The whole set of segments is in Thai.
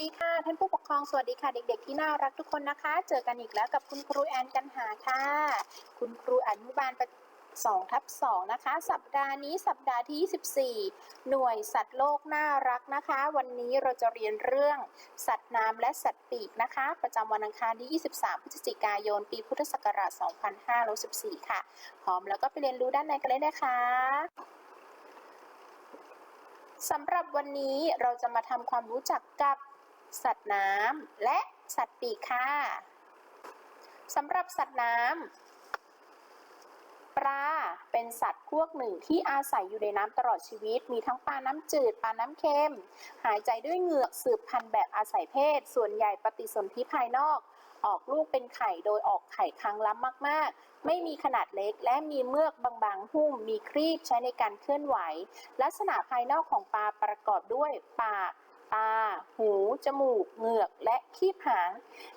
ดีค่ะท่านผู้ปกครองสวัสดีค่ะ เด็กๆ ที่น่ารักทุกคนนะคะ เจอกันอีกแล้วกับคุณครูแอนกันหาค่ะ คุณครูอนุบาลสองทับสองนะคะ สัปดาห์นี้สัปดาห์ที่ 24 หน่วยสัตว์โลกน่ารักนะคะ วันนี้เราจะเรียนเรื่อง สัตว์น้ำและสัตว์ปีกนะคะ ประจำวันอังคารที่ 23 พฤศจิกายน ปีพุทธศักราช 2514 ค่ะ พร้อมแล้วก็ไปเรียนรู้ด้านในกันเลยนะคะสำหรับวันนี้เราจะมาทำความรู้จักกับ สัตว์น้ำและสัตว์ปีกค่ะสำหรับสัตว์น้ำปลาเป็นสัตว์พวกหนึ่งที่อาศัยอยู่ในน้ำตลอดชีวิต มีทั้งปลาน้ำจืดปลาน้ำเค็ม หายใจด้วยเหงือกสืบพันธุ์แบบอาศัยเพศ ส่วนใหญ่ปฏิสนธิภายนอก ออกลูกเป็นไข่โดยออกไข่ครั้งละมาก ๆ ไม่มีขนาดเล็กและมีเมือกบางๆ หุ้ม มีครีบใช้ในการเคลื่อนไหว ลักษณะภายนอกของปลาประกอบด้วยปาก ตา หู จมูก เหงือก และขี้ผาง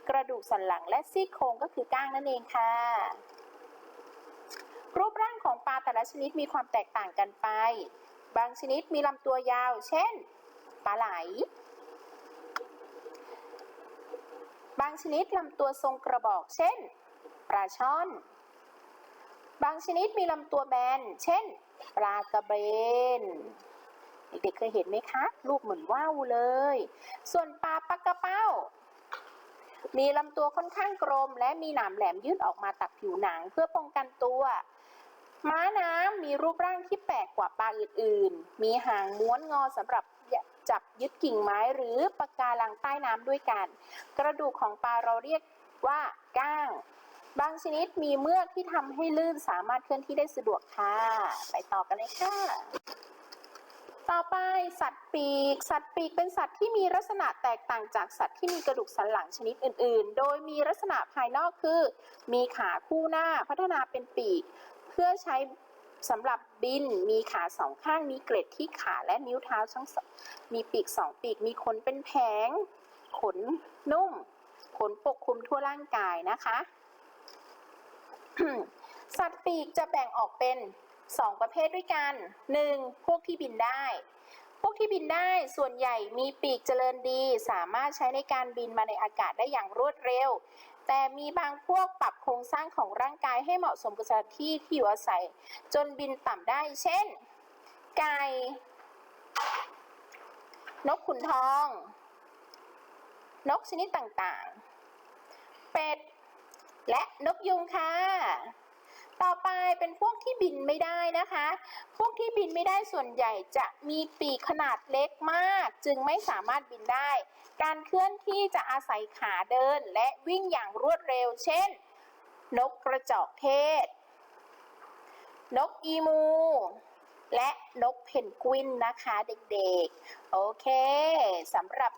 กระดูกสันหลังและซี่โครงก็คือก้างนั่นเองค่ะ รูปร่างของปลาแต่ละชนิดมีความแตกต่างกันไป บางชนิดมีลำตัวยาว เช่น ปลาไหล บางชนิดลำตัวทรงกระบอก เช่น ปลาช่อน บางชนิดมีลำตัวแบน เช่น ปลากระเบน เด็กๆเคยเห็นไหมคะ รูปเหมือนว่าวเลย ส่วนปลาปักกระเป้า มีลำตัวค่อนข้างกลม และมีหนามแหลมยื่นออกมาตัดผิวหนังเพื่อป้องกันตัวม้าน้ำมีรูปร่างที่แปลกกว่าปลาอื่นๆ มีหางม้วนงอสำหรับจับยึดกิ่งไม้หรือปะการังใต้น้ำด้วยกัน กระดูกของปลาเราเรียกว่าก้าง บางชนิดมีเมือกที่ทำให้ลื่นสามารถเคลื่อนที่ได้สะดวกค่ะ ไปต่อกันเลยค่ะ ต่อไปสัตว์ปีก สัตว์ปีกเป็นสัตว์ที่มีลักษณะแตกต่างจากสัตว์ที่มีกระดูกสันหลังชนิดอื่น ๆ โดยมีลักษณะภายนอกคือ มีขาคู่หน้าพัฒนาเป็นปีก เพื่อใช้สำหรับบินมีขาสองข้างมีเกล็ดที่ขาและนิ้วเท้าทั้งสองมีปีกสองปีก มีขนเป็นแผง ขนนุ่ม ขนปกคลุมทั่วร่างกายนะคะ สัตว์ปีกจะแบ่งออกเป็น สองประเภทด้วยกัน 1. พวกที่บินได้ พวกที่บินได้ส่วนใหญ่มีปีกเจริญดี สามารถใช้ในการบินมาในอากาศได้อย่างรวดเร็ว แต่มีบางพวกปรับโครงสร้างของร่างกายให้เหมาะสมกับสถานที่ที่อยู่อาศัย จนบินต่ำได้ เช่น ไก่ นกขุนทอง นกชนิดต่างๆ เป็ด และนกยุงค่ะ ต่อไปเป็นพวกที่บินไม่ได้นะคะ พวกที่บินไม่ได้ส่วนใหญ่จะมีปีกขนาดเล็กมาก จึงไม่สามารถบินได้ การเคลื่อนที่จะอาศัยขาเดินและวิ่งอย่างรวดเร็ว เช่น นกกระจอกเทศ นกอีมู และนกเพนกวินนะคะเด็กๆ โอเคสำหรับ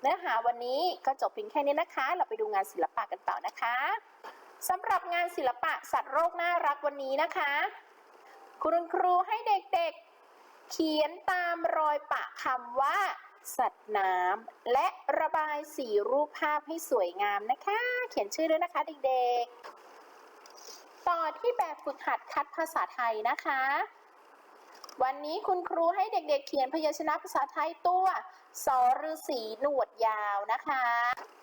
เนื้อหาวันนี้ก็จบเพียงแค่นี้นะคะ เราไปดูงานศิลปะกันต่อนะคะ สำหรับงานศิลปะสัตว์โรคน่ารักวันนี้นะคะ คุณครูให้เด็กๆ เขียนตามรอยปะคำว่า สัตว์น้ำและระบายสีรูปภาพให้สวยงามนะคะ เขียนชื่อด้วยนะคะเด็กๆ ต่อที่แบบฝึกหัดคัดภาษาไทยนะคะ วันนี้คุณครูให้เด็กๆ เขียนพยัญชนะภาษาไทยตัวสอฤษีหนวดยาวนะคะ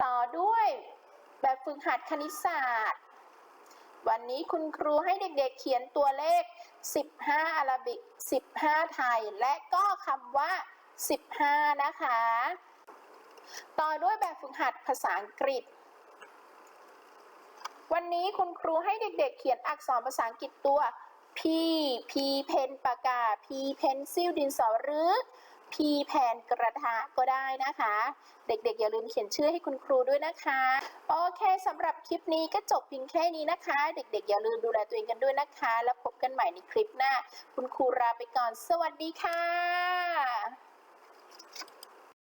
ต่อด้วยแบบฝึกหัดคณิตศาสตร์ วันนี้คุณครูให้เด็กๆเขียนตัวเลข 15อาราบิก 15 ไทย และก็คำว่า 15 นะคะ ต่อด้วยแบบฝึกหัดภาษาอังกฤษ วันนี้คุณครูให้เด็กๆ เขียนอักษรภาษาอังกฤษตัว P P เพนปากกา P เพนซิลดินสอหรือ P แผ่นกระทะก็ได้นะคะ เด็กๆ อย่าลืมเขียนชื่อให้คุณครูด้วยนะคะ โอเคสำหรับคลิปนี้ก็จบเพียงแค่นี้นะคะ เด็กๆ อย่าลืมดูแลตัวเองกันด้วยนะคะ แล้วพบกันใหม่ในคลิปหน้า คุณครูลาไปก่อน สวัสดีค่ะ